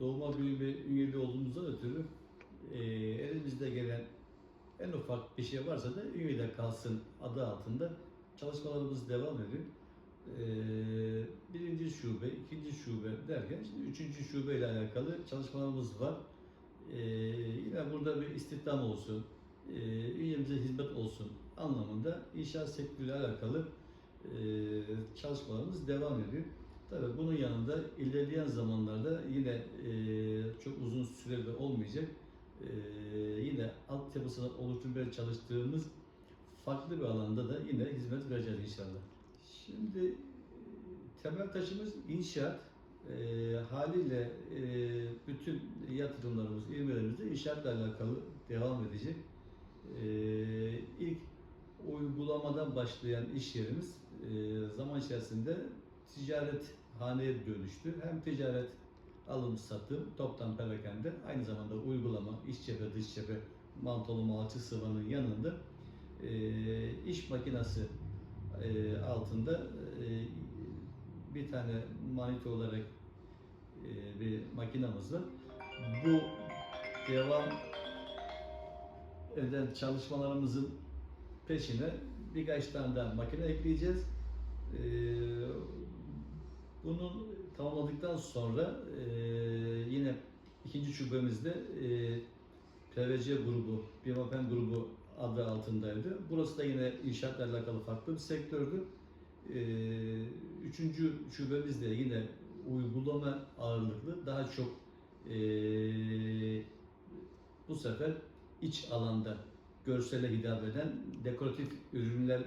doğuma büyüme üyeli olduğumuzdan ötürü e, elimizde gelen en ufak bir şey varsa da üyede kalsın adı altında çalışmalarımız devam ediyor. E, birinci şube, ikinci şube derken şimdi üçüncü şube ile alakalı çalışmalarımız var. E, yine burada bir istihdam olsun, e, üyemize hizmet olsun anlamında inşaat sektörüyle alakalı e, çalışmalarımız devam ediyor. Tabii bunun yanında ilerleyen zamanlarda yine e, çok uzun sürede olmayacak e, yine altyapısını oluşturmaya çalıştığımız farklı bir alanda da yine hizmet vereceğiz inşallah. Şimdi temel taşımız inşaat. E, haliyle e, bütün yatırımlarımız, ivmelerimiz de inşaatla alakalı devam edecek. E, ilk uygulamadan başlayan iş yerimiz e, zaman içerisinde ticaret haneye dönüştü. Hem ticaret alım satım, toptan perakende, aynı zamanda uygulama, iç cephe, dış cephe, mantolu alçı sıvanın yanında e, iş makinesi e, altında e, bir tane manito olarak e, bir makinamız var. Bu devam eden çalışmalarımızın peşine birkaç tane daha makine ekleyeceğiz. Ee, bunun tamamladıktan sonra e, yine ikinci şubemizde e, PVC grubu, Bimapen grubu adı altındaydı. Burası da yine inşaatla alakalı farklı bir sektördü. E, üçüncü şubemiz de yine uygulama ağırlıklı, daha çok e, bu sefer iç alanda görsele hitap eden dekoratif ürünler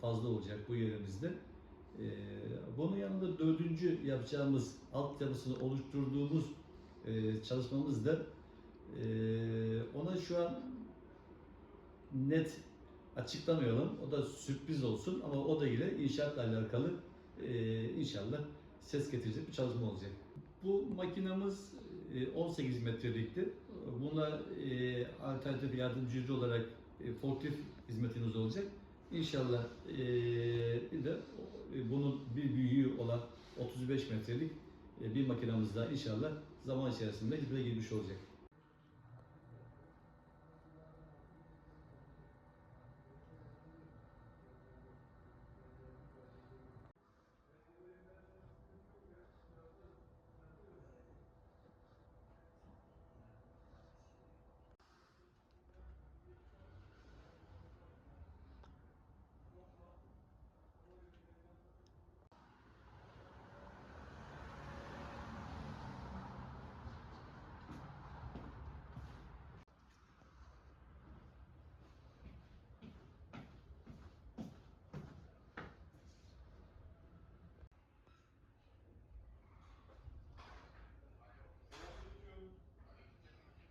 fazla olacak bu yerimizde. Ee, bunun yanında dördüncü yapacağımız altyapısını oluşturduğumuz e, çalışmamız da e, ona şu an net açıklamayalım. O da sürpriz olsun ama o da yine inşaatla alakalı e, inşallah ses getirecek bir çalışma olacak. Bu makinamız e, 18 metrelikti. Buna e, alternatif yardımcı olarak e, forklift hizmetiniz olacak. İnşallah e, bir de e, bunun bir büyüğü olan 35 metrelik e, bir makinamız da inşallah zaman içerisinde hizmete girmiş olacak.